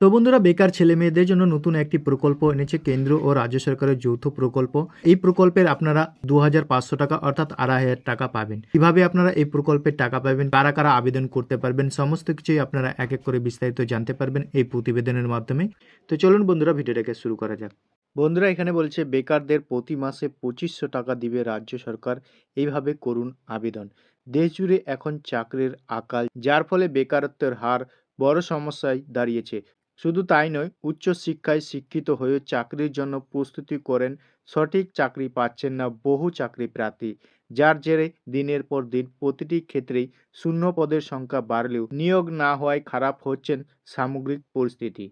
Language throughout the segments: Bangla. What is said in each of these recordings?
তো বন্ধুরা, বেকার ছেলে মেয়েদের জন্য নতুন একটি প্রকল্প এনেছে কেন্দ্র ও রাজ্য সরকারের যৌথ প্রকল্প। এই প্রকল্পের আপনারা দু হাজার পাঁচশো টাকা অর্থাৎ আড়াই হাজার টাকা পাবেন। কীভাবে আপনারা এই প্রকল্পের টাকা পাবেন, কারা কারা আবেদন করতে পারবেন, সমস্ত কিছুই আপনারা এক এক করে বিস্তারিত জানতে পারবেন এই প্রতিবেদনের মাধ্যমে। তো চলুন বন্ধুরা, ভিডিওটাকে শুরু করা যাক। বন্ধুরা, এখানে বলছে, বেকারদের প্রতি মাসে পঁচিশশো টাকা দিবে রাজ্য সরকার, এইভাবে করুন আবেদন। দেশ জুড়ে এখন চাকরির আকাল, যার ফলে বেকারত্বের হার বড় সমস্যায় দাঁড়িয়েছে। শুধু তাই নয় উচ্চ শিক্ষায় শিক্ষিত হয়ে চাকরির জন্য প্রস্তুতি করেন, সঠিক চাকরি পাচ্ছেন না বহু চাকরি প্রার্থী যার জেরে দিনের পর দিন প্রতিটি ক্ষেত্রেই শূন্য পদের সংখ্যা বাড়লেও নিয়োগ না হওয়ায় খারাপ হচ্ছেন সামগ্রিক পরিস্থিতি।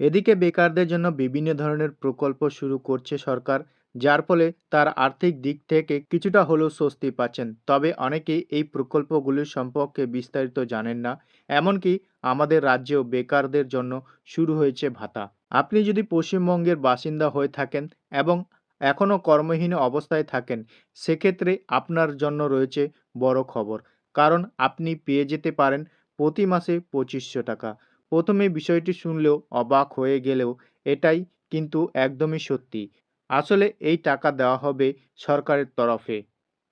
এদিকে বেকারদের জন্য বিভিন্ন ধরনের প্রকল্প শুরু করছে সরকার যার ফলে তার আর্থিক দিক থেকে কিছুটা হলেও স্বস্তি পাচ্ছেন। তবে অনেকেই এই প্রকল্পগুলির সম্পর্কে বিস্তারিত জানেন না, এমনকি আমাদের রাজ্যেও বেকারদের জন্য শুরু হয়েছে ভাতা। আপনি যদি পশ্চিমবঙ্গের বাসিন্দা হয়ে থাকেন এবং এখনও কর্মহীন অবস্থায় থাকেন, সেক্ষেত্রে আপনার জন্য রয়েছে বড় খবর। কারণ আপনি পেয়ে যেতে পারেন প্রতি মাসে পঁচিশশো টাকা। প্রথমে বিষয়টি শুনলেও অবাক হয়ে গেলেও এটাই কিন্তু একদমই সত্যি। আসলে এই টাকা দেওয়া হবে সরকারের তরফে।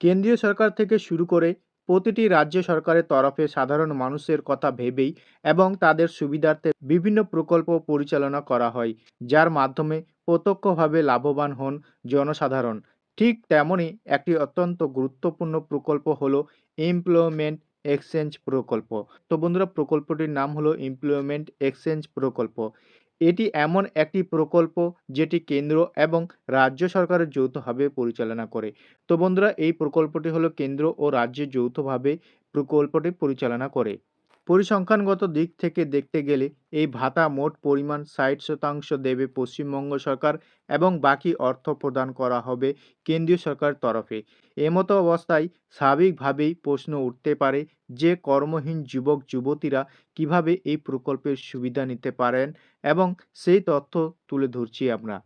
কেন্দ্রীয় সরকার থেকে শুরু করে প্রতিটি রাজ্য সরকারের তরফে সাধারণ মানুষের কথা ভেবেই এবং তাদের সুবিধার্থে বিভিন্ন প্রকল্প পরিচালনা করা হয়, যার মাধ্যমে প্রত্যক্ষভাবে লাভবান হন জনসাধারণ। ঠিক তেমনই একটি অত্যন্ত গুরুত্বপূর্ণ প্রকল্প হলো এমপ্লয়মেন্ট এক্সচেঞ্জ প্রকল্প। তো বন্ধুরা, প্রকল্পটির নাম হলো এমপ্লয়মেন্ট এক্সচেঞ্জ প্রকল্প। এটি এমন একটি প্রকল্প যেটি কেন্দ্র এবং রাজ্য সরকারের যৌথভাবে পরিচালনা করে। তো বন্ধুরা, এই প্রকল্পটি হলো কেন্দ্র ও রাজ্যের যৌথভাবে প্রকল্পটি পরিচালনা করে। পরিসংখ্যানগত দিক থেকে দেখতে গেলে এই ভাতা মোট পরিমাণ ষাট শতাংশ দেবে পশ্চিমবঙ্গ সরকার এবং বাকি অর্থ প্রদান করা হবে কেন্দ্রীয় সরকারের তরফে। এমতো অবস্থায় স্বাভাবিকভাবেই প্রশ্ন উঠতে পারে যে কর্মহীন যুবক, যুবতীরা কীভাবে এই প্রকল্পের সুবিধা নিতে পারেন এবং সেই তথ্য তুলে ধরছি আমরা।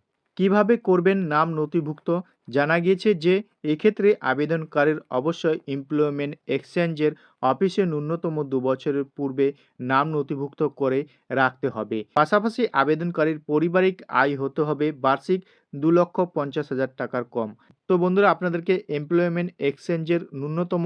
কীভাবে করবেন নাম নথিভুক্ত? জানা গিয়েছে যে, এক্ষেত্রে আবেদনকারীর অবশ্যই এমপ্লয়মেন্ট এক্সচেঞ্জের অফিসে ন্যূনতম দু বছরের পূর্বে নাম নথিভুক্ত করে রাখতে হবে। পাশাপাশি আবেদনকারীর পারিবারিক আয় হতে হবে বার্ষিক দু লক্ষ পঞ্চাশ হাজার টাকার কম। তো বন্ধুরা, আপনাদেরকে এমপ্লয়মেন্ট এক্সচেঞ্জের ন্যূনতম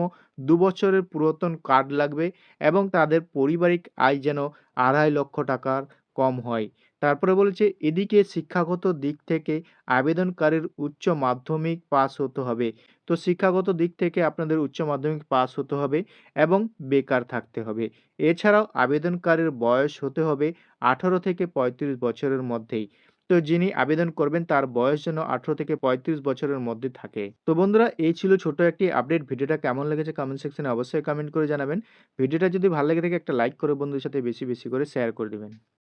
দু বছরের পুরাতন কার্ড লাগবে এবং তাদের পারিবারিক আয় যেন আড়াই লক্ষ টাকার কম হয়। তারপরে বলেছে, এদিকে শিক্ষাগত দিক থেকে আবেদনকারীর উচ্চ মাধ্যমিক পাস হতে হবে। তো শিক্ষাগত দিক থেকে আপনাদের উচ্চ মাধ্যমিক পাস হতে হবে এবং বেকার থাকতে হবে। এছাড়াও আবেদনকারীর বয়স হতে হবে আঠারো থেকে পঁয়ত্রিশ বছরের মধ্যেই। তো যিনি আবেদন করবেন, তার বয়স যেন আঠারো থেকে পঁয়ত্রিশ বছরের মধ্যে থাকে। তো বন্ধুরা, এই ছিল ছোট একটি আপডেট। ভিডিওটা কেমন লেগেছে কমেন্ট সেকশনে অবশ্যই কমেন্ট করে জানাবেন। ভিডিওটা যদি ভালো লেগে থাকে, একটা লাইক করে বন্ধুদের সাথে বেশি বেশি করে শেয়ার করে দেবেন।